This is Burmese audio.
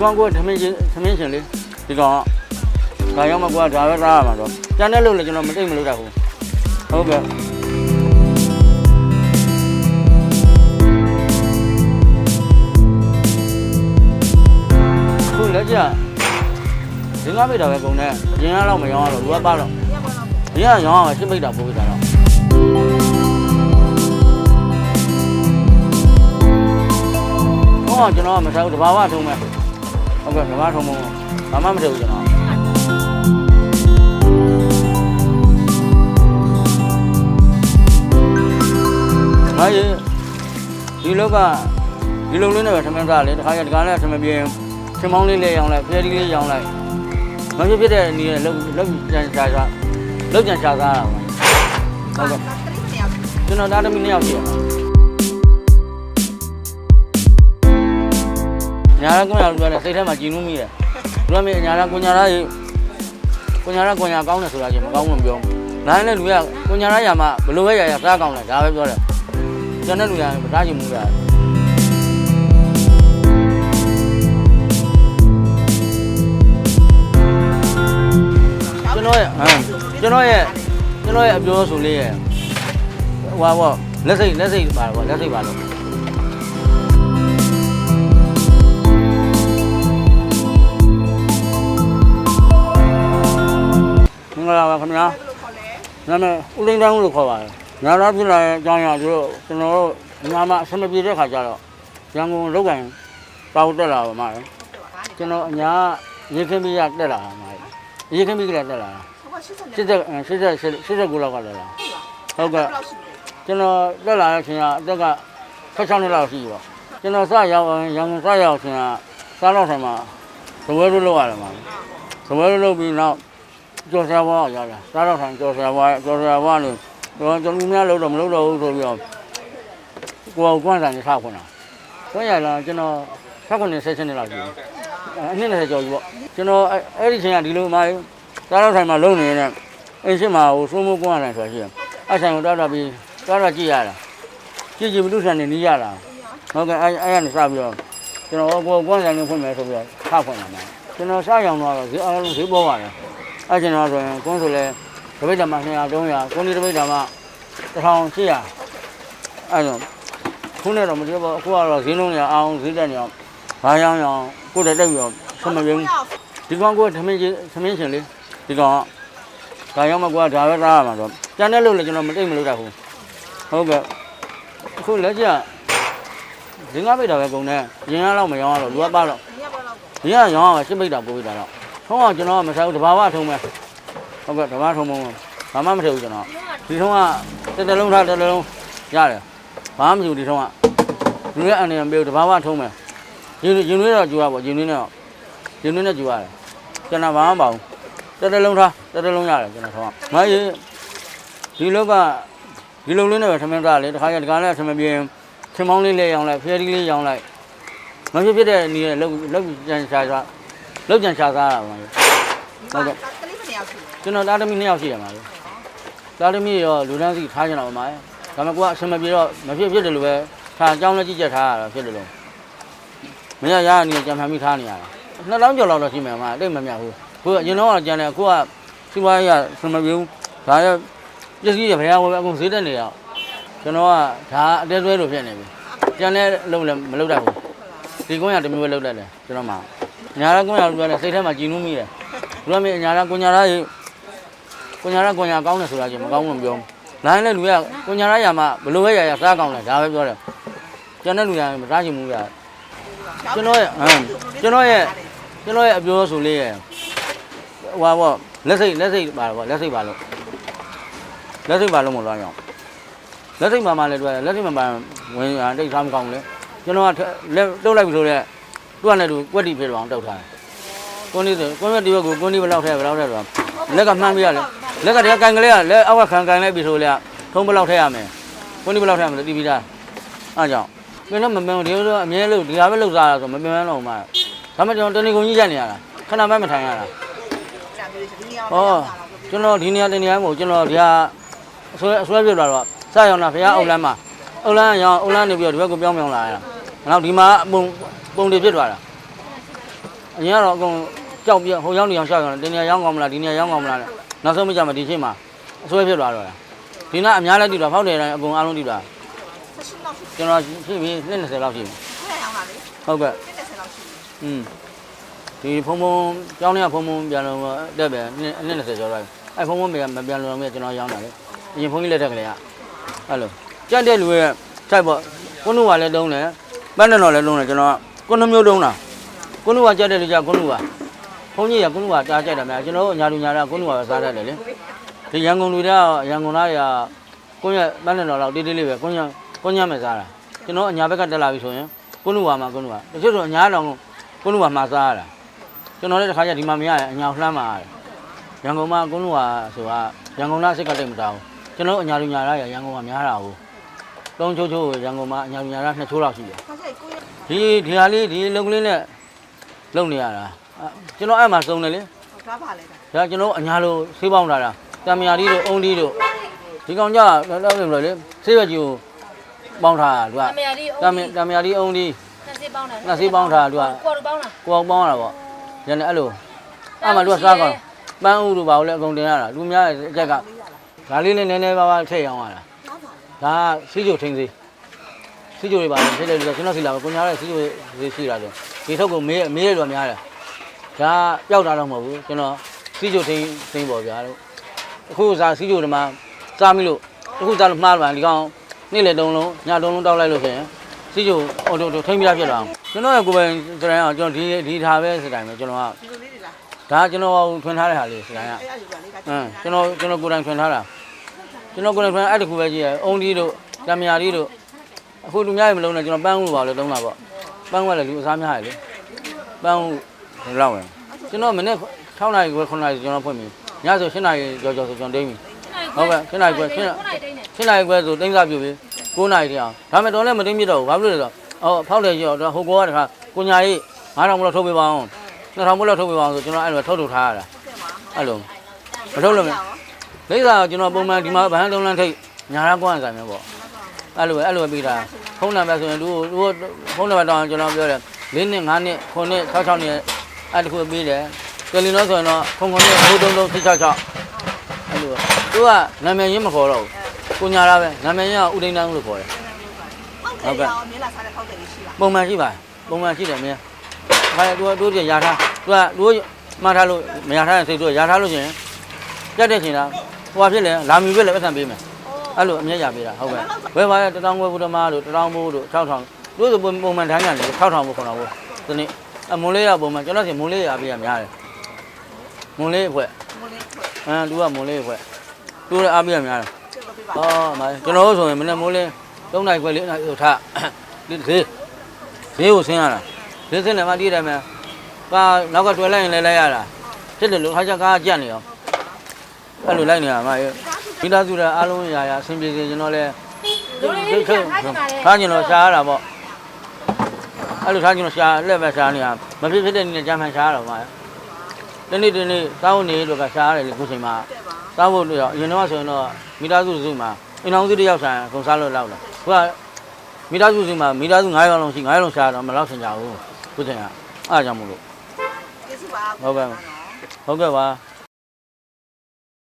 ကောင်ကသမင်းချင်းသမင်းရှင်လေဒီကောင်ကဒါရောက်မှကွာဒါပဲသားရမှာတော့ကျန်တဲ့လို့လည်းကျွန်တော်မသိမလို့တတ်ဘူးဟုတ်ကဲ့ခုလက်ကျဒီငါမိတာပဲကုန်တယ်ရင်ရတော့မရောင်းရတော့လူကပါတော့ဒီကရောင်းရမှာရှင်းမိတာပို့ပြတာတော့ဟောကျွန်တော်ကမစားဘူးတဘာဝထုံးမဲ့ ဟုတ်ကဲ့တဘာဝထုံးမဘာမှမထည့်ဘူးကျွန်တော်။ငါရေဒီလောကဒီလုံလေးနဲ့ပဲထမင်းစားလေတခါကျတခါနဲ့ထမင်းပြင်းထမောင်းလေးလေးရောင်းလိုက်ဖျဲဒီလေးရောင်းလိုက်မဖြစ်ဖြစ်တဲ့အနေနဲ့လောက်လောက်ကြံစားစားလောက်ကြံစားစားတာပါဟုတ်ကဲ့ကျွန်တော်သားသမီးနှစ်ယောက်ရှိရ ညာရကွန်ရပြောတယ်စိတ်ထဲမှာကြည်နူးမိတယ်လူကမေညာရကွန်ညာရရေကွန်ညာရကွန်ညာကောင်းတယ်ဆိုတာကြီးမကောင်းဘူးမပြောဘူးနိုင်တဲ့လူကကွန်ညာရရမှာဘလို့ပဲရရစားကောင်းတယ်ဒါပဲပြောတယ်ကျွန်တော်လူရမသားချင်ဘူးလားကျွန်တော်ရဲ့ဟမ်ကျွန်တော်ရဲ့ကျွန်တော်ရဲ့အပြောဆိုလေးရဲ့ဟွာဘောလက်စိတ်လက်စိတ်ပါတော့လက်စိတ်ပါတော့ ဂလာပါခင်ဗျာနာမည်ဦးလိန်တန်းဦးလို့ခေါ်ပါတယ်ညာသားဖြစ်လာတဲ့အကြောင်းအရာတို့ကျွန်တော်တို့ညာမှာအဆင်မပြေတဲ့ခါကျတော့ရန်ကုန်လောက်ကင်တောက်တက်လာပါမှာလေကျွန်တော်အညာရေခင်းပြီးရတက်လာပါမှာလေရေခင်းပြီးကလည်းတက်လာတာစစ်တဲ့စစ်တဲ့စစ်တဲ့ကူလောက်ကလည်းလာဟုတ်ကဲ့ကျွန်တော်တက်လာတဲ့အချိန်ကအသက်က16နှစ်လောက်ရှိပြီပေါ့ကျွန်တော်စရောက်ရန်ကုန်စရောက်အချိန်ကစားတော့ဆိုင်မှာသဝဲတို့လောက်ရတယ်မှာသဝဲတို့လောက်ပြီးနောက် ကျော်ဆရာဘွားရောက်လာစားတော့ဆိုင်ကျော်ဆရာဘွားကျော်ဆရာဘွားလို့ကျွန်တော်ကျွန်တော်များလို့တော့မလုပ်တော့ဘူးဆိုပြီးတော့ကိုယ်ကကွမ်းဆိုင်နေဆောက်ခွန်းတာခွန်းရလာကျွန်တော်ဆောက်ခွန်းနေဆက်ချင်းနေလောက်ရှိတယ်အနှစ်နဲ့ကျော်ပြီပေါ့ကျွန်တော်အဲ့ဒီချိန်ကဒီလိုမှသားတော်ဆိုင်မှာလုံနေနေအင်းရှိမှာဟိုစိုးမိုးကွမ်းဆိုင်ဆိုရှိတယ်အဲ့ဆိုင်ကိုတောက်တော့ပြီးတောက်တော့ကြည့်ရတာကြည့်ကြည့်မလို့ဆန်နေနီးရတာဟုတ်ကဲ့အဲ့အဲ့ကနေစပြီးတော့ကျွန်တော်ကိုယ်ကွမ်းဆိုင်နေဖွင့်မယ်ဆိုပြီးတော့ဆောက်ခွန်းတာမှာကျွန်တော်စရောင်တော့ဒီအားလုံးဈေးပေါ်ပါတယ် အဲ့ကျွန်တော်ဆိုရင်ကွန်းဆိုလဲတပိတ်တမ200 300ကိုနေတပိတ်တမ1800အဲ့တော့ခုနဲ့တော့မတည့်ပါအခုကတော့ဈေးလုံးရအောင်ဈေးတက်နေအောင်ဘာရောင်းရောင်းကိုယ်တက်တက်ပြီးတော့ဆက်မပြုံးဒီကောင်ကသမင်းချင်းသမင်းရှင်လေဒီကောင်ကဒါရောက်မှကွာဒါပဲသားရမှာတော့ကျန်တဲ့လို့လည်းကျွန်တော်မသိမလို့တတ်ဘူးဟုတ်ကဲ့အခုလက်ကျဒီငါပိတ်တာပဲကုန်တယ်ရင်ရတော့မရောင်းရတော့လူကပါတော့ဒီကရောင်းရမှာရှင်းပိတ်တာပို့ပိတ်တာတော့ ထုံးကကျွန်တော်ကမစားဘူးတဘာဝထုံးပဲဟုတ်ကဲ့ဓမ္မထုံမုံဘာမှမထည့်ဘူးကျွန်တော်ဒီထုံးကတစ်တလုံးထားတစ်တလုံးရတယ်ဘာမှမယူဒီထုံးကလူရဲ့အနေနဲ့ပြောတဘာဝထုံးမယ်ရင်ရင်နွေးတော့ယူရပါရင်နွေးနဲ့တော့ရင်နွေးနဲ့ယူရတယ်ကျွန်တော်ဘာမှမပါဘူးတစ်တလုံးထားတစ်တလုံးရတယ်ကျွန်တော်ထုံးကမကြီးဒီလောကဒီလုံလေးနဲ့ပဲထမင်းစားလေတခါကျတခါနဲ့ထမင်းပြင်းထမောင်းလေးလေးရောင်းလိုက်ဖျဲဒီလေးရောင်းလိုက်မဖြစ်ဖြစ်တဲ့အနေနဲ့လောက်လောက်ကြံရှာစား လောက်ကြံရှာစားတာပါဟုတ်ကဲ့ကျွန်တော်သားသမီးနှစ်ယောက်ရှိရမှာလေသားသမီးရောလူတန်းစီထားကြတာပါမှာဒါပေမဲ့ကိုကအဆင်မပြေတော့မဖြစ်ဖြစ်တယ်လို့ပဲထားအကြောင်းလည်းကြည့်ချက်ထားရတာဖြစ်တယ်လို့မရရအနေနဲ့ကြံဖန်ပြီးထားနေရတာနှစ်လောင်းကျော်လောက်တော့ရှိမယ်မှာတိတ်မမြတ်ဘူးကိုကအရင်တော့ကကြံတယ်ကိုကစီးပွားရေးအဆင်မပြေဘူးဒါရပစ္စည်းတွေဘယ်ဟာဝယ်အကုန်ဈေးတက်နေရအောင်ကျွန်တော်ကဒါအတဲသွဲလို့ဖြစ်နေပြီကြံတဲ့လုံးလည်းမလုပ်တတ်ဘူးဒီကုန်းရတစ်မျိုးပဲလုပ်တတ်တယ်ကျွန်တော်မှ ညာရကုန်းရပြောတယ်စိတ်ထဲမှာကြည်နူးမိတယ်လူကမေညာရကုန်းညာရရေကိုညာရကိုညာကောင်းတယ်ဆိုတာကြီးမကောင်းဘူးမပြောဘူး။နိုင်တဲ့လူကကိုညာရရမှာဘလို့ပဲရရစားကောင်းတယ်ဒါပဲပြောတယ်။ကျန်တဲ့လူကမစားချင်ဘူးကကျွန်တော်ရဲ့ဟမ်ကျွန်တော်ရဲ့ကျွန်တော်ရဲ့အပြောဆိုလေးရဲ့ဟွာဘောလက်စိတ်လက်စိတ်ပါတော့လက်စိတ်ပါလို့လက်စိတ်ပါလို့မလို့အောင်လက်စိတ်ပါမှလည်းတွေ့လက်စိတ်ပါမှဝင်တိတ်စားမကောင်းလေကျွန်တော်ကလက်တုတ်လိုက်ပြီဆိုတော့ သူကလည်းသူကွက်တီဖြစ်တော့အောင်တုတ်ထားတယ်ကိုနေဆိုကိုနေဒီဘက်ကိုကိုနေဘယ်လောက်ထဲဘယ်လောက်ထဲတော့လက်ကမှန်းပြရလေလက်ကတည်းကကန်ကလေးကလက်အောက်ကခံကန်လိုက်ပြီဆိုလေထုံးဘယ်လောက်ထည့်ရမယ်ကိုနေဘယ်လောက်ထည့်ရမလဲတီးပြီးသားအားကြောင့်မင်းတော့မမင်းဒီလိုအမြဲလို့ဒီဟာပဲလောက်စားတာဆိုမမင်းတော့မှဒါမှကျွန်တော်တနေကုန်ကြီးချက်နေရတာခဏမှမထိုင်ရတာဟောကျွန်တော်ဒီနေရာတနေရာမဟုတ်ကျွန်တော်ဒီဟာအဆွဲအဆွဲပြလာတော့စရောင်လာဖះအုပ်လန်းမှာအုပ်လန်းရောင်အုပ်လန်းနေပြီးတော့ဒီဘက်ကိုပြောင်းပြောင်းလာရတာနောက်ဒီမှာပုံ ပုံတွေဖြစ်သွားတာအရင်ကတော့အကုန်ကြောက်ပြဟိုရောက်နေအောင်ရှောက်ရတယ်ဒီနေရာရောက်ကောင်းမလားဒီနေရာရောက်ကောင်းမလားတဲ့နောက်ဆုံးမကြမှာဒီချိန်မှာအဆွဲဖြစ်သွားတော့လားဒီနာအများလည်းတည်တော့ဖောက်တယ်တိုင်းအကုန်အားလုံးတည်တာဆက်ရှင်တော့ကျွန်တော်ရှိပြီနှစ်20လောက်ရှိပြီခွဲရောင်းတာလေဟုတ်ကဲ့50လောက်ရှိတယ်อืมဒီဖုံဖုံကျောင်းထဲကဖုံဖုံပြန်လို့တက်ပဲနှစ်နှစ်20ကျော်သွားပြီအဲဖုံဖုံပြန်မပြန်လို့တော့ကျွန်တော်ရောင်းတာလေအရင်ဖုံကြီးလက်ထက်ကလေးကအဲ့လိုကြက်တဲ့လူရဲ့ထိုက်ပေါ့ကုန်းနုကလည်းတုံးတယ်ပန်းနဲ့တော့လည်းတုံးတယ်ကျွန်တော် ကုန်းနှမျိုးတုံးတာကုန်းနုကကြက်တဲ့လူကြကုန်းနုကဖုံကြီးကကုန်းနုကတားကြက်တယ်များကျွန်တော်ညာလူညာတာကုန်းနုကပဲစားတတ်တယ်လေဒီရန်ကုန်လူတွေကရန်ကုန်သားတွေကကုန်းရပန်းနဲ့တော့လောက်တေးတေးလေးပဲကုန်းရကုန်းရမယ်စားတာကျွန်တော်အညာဘက်ကတက်လာပြီဆိုရင်ကုန်းနုကမှာကုန်းနုကတချို့တော့အညာတော့ကုန်းနုကမှာစားရတာကျွန်တော်လည်းတစ်ခါကျဒီမှာမရရင်အညာလှမ်းမှာရတယ်ရန်ကုန်မှာကုန်းလို့ဟာဆိုတာရန်ကုန်လားစိတ်ကတိတ်မတောင်းကျွန်တော်အညာလူညာရရန်ကုန်ကများတာဟုတ်တုံးချိုးချိုးရန်ကုန်မှာအညာလူညာရနှစ်ချိုးလောက်ရှိတယ်ခါကျရင်ကိုရ ဒီဒီဟာလေးဒီလုံကလေးနဲ့လုံနေရတာအဲ့ကျွန်တော်အဲ့မှာစုံတယ်လေဟောဒါပါလေဒါဒါကျွန်တော်အညာလိုဆေးပေါင်းထားတာတံမြာဒီတို့အုံဒီတို့ဒီကောင်ကြတော့လို့လေဆေးရွက်ကြီးကိုပေါင်းထားတာသူကအမေရီတံမြာတံမြာဒီအုံဒီနှစ်စီပေါင်းတာနှစ်စီးပေါင်းထားတာသူကကိုယ်တို့ပေါင်းတာကိုအောင်ပေါင်းရတာပေါ့ရန်လည်းအဲ့လိုအဲ့မှာသူကစားကောင်းပန်းဥတို့ပါလို့အကုန်တင်ရတာလူများရဲ့အကြက်ကဒါလေးနဲ့နည်းနည်းပါးပါးထည့်အောင်ရတာဒါပါဒါကစီးကြိုထင်းစီ စီးကြိုတွေပါလို့ထည့်တယ်လူကကျွန်တော်စီလာကိုညာရဲ့စီးကြိုတွေရှိတာဆိုဒီထုတ်ကိုမေးမေးရတော့များတယ်ဒါပျောက်တာတော့မဟုတ်ဘူးကျွန်တော်စီးကြိုထင်းထင်းပေါ့ဗျာလို့အခုစားစီးကြိုတွေမှာစားမိလို့အခုစားလို့မှားတယ်ဒီကောင်နေ့လေတုံးလုံးညတုံးလုံးတောက်လိုက်လို့ဆိုရင်စီးကြိုအော်တိုထိမ့်ပြဖြစ်သွားအောင်ကျွန်တော်ရဲ့ကိုယ်ပိုင်စတိုင်းအောင်ကျွန်တော်ဒီဒီထားပဲစတိုင်းပဲကျွန်တော်ကဒီလိုလေးတွေလားဒါကျွန်တော်ထွင်ထားတဲ့ဟာလေးစတိုင်းကအဲ့ရယူပါလေဒါအင်းကျွန်တော်ကျွန်တော်ကိုယ်တိုင်ထွင်ထားတာကျွန်တော်ကိုယ်တိုင်ထွင်အဲ့တခုပဲကြည့်ရအုံဒီတို့တမယာဒီတို့ အခုလူများရေမလုံးနဲ့ကျွန်တော်ပန်းဦးလို့ပါလေတုံးတာပေါ့ပန်းဦးကလည်းလူအစားများရလေပန်းဦးလောက်ဝင်ကျွန်တော်မနေ့6နာရီခွဲ9နာရီကျွန်တော်ဖွင့်ပြီညဆို7နာရီကြော်ကြော်ဆိုကျွန်တော်တိမ့်ပြီဟုတ်ကဲ့7နာရီခွဲ7 9နာရီတိတ်နေ7နာရီခွဲဆိုတိမ့်စားပြပြီ9နာရီတည်းအောင်ဒါမဲ့တော့လည်းမတိမ့်ပြတော့ဘူးဘာဖြစ်လို့လဲဆိုတော့အော်ဖောက်တယ်ကြောတော့ဟိုကောကတခါကိုညာကြီး9000ဘလောက်ထုတ်ပေးပါအောင်2000ဘလောက်ထုတ်ပေးပါအောင်ဆိုကျွန်တော်အဲ့လိုထုတ်ထုတ်ထားရတာအဲ့လိုမထုတ်လို့မလိမ့်စာကျွန်တော်ပုံမှန်ဒီမှာဗဟန်းလုံးလန်းထိတ်ညာရကွမ်းဆိုင်မျိုးပေါ့ အဲ့လိုပဲအဲ့လိုပဲပြီးတာဖုန်းနံပါတ်ဆိုရင်သူသူဖုန်းနံပါတ်တောင်းကျွန်တော်ပြောတယ်၄နှစ်5နှစ်9နှစ်6 6နှစ်အဲ့တခုပြီးတယ်တယ်လီနောဆိုရင်တော့ခုံခုံနဲ့3 3 3 6 6 6အဲ့လိုသူကနာမည်ရင်းမခေါ်တော့ဘူးကိုညာရပဲနာမည်ရင်းကဦးဒိန်းတန်းလို့ခေါ်တယ်ဟုတ်ကဲ့ရောမြင်လာစားတဲ့ခောက်တယ်လေးရှိလားပုံမှန်ရှိပါပုံမှန်ရှိတယ်မင်းခါရသူကတို့ပြရထားသူကတို့မှတ်ထားလို့မရထားရင်စိတ်တို့ရထားလို့ရှင်ကြက်တဲ့ချိန်လားဟိုဖြစ်လေလာမီပြလေပတ်စံပေးမယ် အဲ့လိုအမြဲရပေးတာဟုတ်ကဲ့ဘယ်ပါလဲတထောင်ခွဲဘုဒ္ဓမာတို့တထောင်ဘိုးတို့6000တို့ဆိုပုံမှန်တိုင်းရတယ်6000ဘိုး9000ဘိုးဒီနေ့အမွန်လေးရပုံမှန်ကျွန်တော်စီမွန်လေးရပေးရများတယ်မွန်လေးအဖွဲ့မလေးခွဲအမ်သူကမွန်လေးအဖွဲ့သူလည်းအားပေးရများတယ်ချက်တော့ပြပါဟောမကျွန်တော်တို့ဆိုရင်မနေ့မိုးလင်း3နိုင်ခွဲ4နိုင်ဟိုထားဒီဈေးဈေးကိုဆင်းရတာဈေးဆင်းတယ်မှတည်တယ်မယ်ကာနောက်ကတွယ်လိုက်ရင်လည်းလိုက်ရတာဖြစ်တယ်လို့ခါချကားကြက်နေအောင်အဲ့လိုလိုက်နေရမှာ မိသားစုတွေအားလုံးရာရာအဆင်ပြေစေကျွန်တော်လည်းလူလေးကြီးထားကြတာလေထားကျင်တော့ရှားရတာပေါ့အဲ့လိုထားကျင်တော့ရှားလက်ပဲရှားနေရမဖြစ်ဖြစ်တဲ့နည်းနဲ့ကြမ်းမှန်ရှားရတော့မှာတနေ့တနေ့တောင်းနေလို့ကရှားရတယ်လေခုချိန်မှာတဲ့ပါစားဖို့လို့ရအရင်တော့ဆိုရင်တော့မိသားစုစုမှာအင်အောင်စုတစ်ယောက်ဆိုင်အကုန်စားလို့လောက်လာခုကမိသားစုစုမှာမိသားစု9ယောက်လုံးရှိ9ယောက်လုံးစားတော့မလောက်ချင်ကြဘူးခုချိန်ကအားကြောင့်မို့လို့ကျေးဇူးပါဟုတ်ကဲ့ပါ